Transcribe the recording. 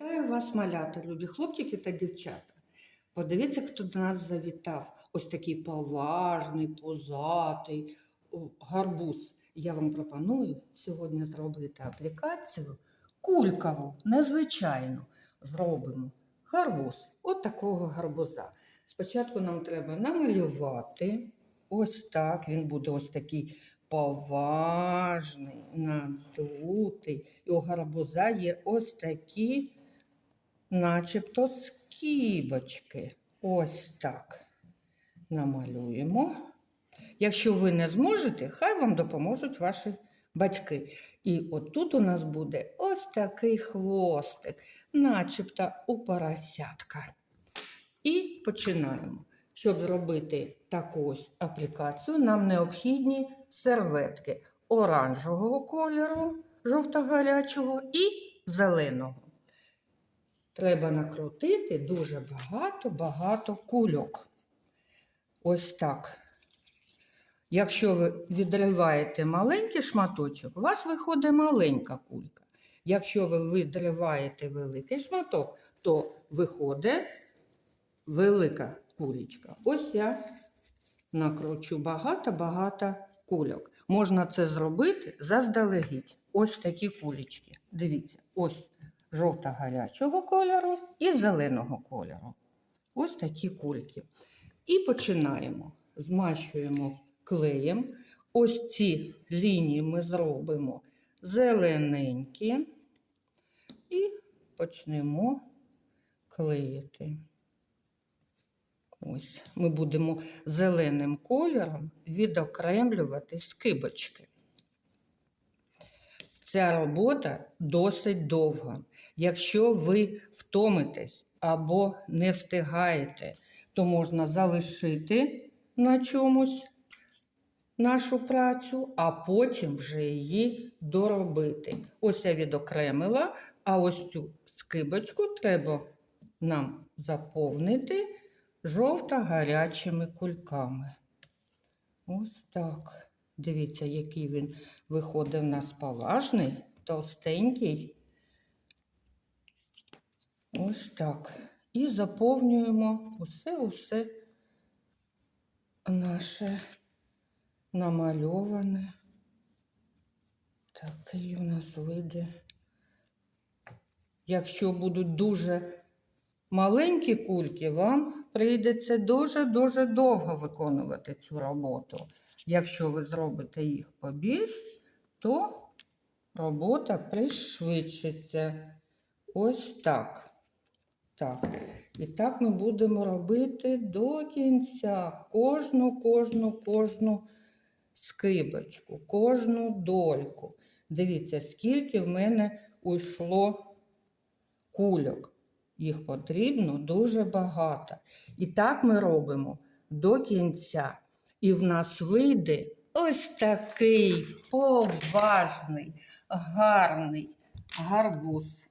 Вітаю вас, малята, любі хлопчики та дівчата. Подивіться, хто до нас завітав. Ось такий поважний, позатий гарбуз. Я вам пропоную сьогодні зробити аплікацію кулькову, незвичайну. Зробимо гарбуз, от такого гарбуза. Спочатку нам треба намалювати. Ось так. Він буде ось такий поважний, надутий. І у гарбуза є ось такі, начебто, скибочки. Ось так. Намалюємо. Якщо ви не зможете, хай вам допоможуть ваші батьки. І отут у нас буде ось такий хвостик, начебто у поросятка. І починаємо. Щоб зробити таку ось аплікацію, нам необхідні серветки оранжевого кольору, жовто-гарячого і зеленого. Треба накрутити дуже багато-багато кульок. Ось так. Якщо ви відриваєте маленький шматочок, у вас виходить маленька кулька. Якщо ви відриваєте великий шматок, то виходить велика кулечка. Ось я накручу багато-багато кульок. Можна це зробити заздалегідь. Ось такі кулечки. Дивіться, ось жовто-гарячого кольору і зеленого кольору. Ось такі кульки. І починаємо. Змащуємо клеєм. Ось ці лінії ми зробимо зелененькі і почнемо клеїти. Ось ми будемо зеленим кольором відокремлювати скибочки. Ця робота досить довга. Якщо ви втомитесь або не встигаєте, то можна залишити на чомусь нашу працю, а потім вже її доробити. Ось я відокремила, а ось цю скибочку треба нам заповнити жовто-гарячими кульками. Ось так. Дивіться, який він виходить в нас поважний, товстенький. Ось так. І заповнюємо усе-усе наше намальоване. Такий у нас вийде. Якщо будуть дуже маленькі кульки, вам прийдеться дуже-дуже довго виконувати цю роботу. Якщо ви зробите їх побільш, то робота пришвидшиться. Ось так. Так. І так ми будемо робити до кінця кожну, кожну, кожну скибочку, кожну дольку. Дивіться, скільки в мене уйшло кульок. Їх потрібно дуже багато. І так ми робимо до кінця. І в нас вийде ось такий поважний, гарний гарбуз.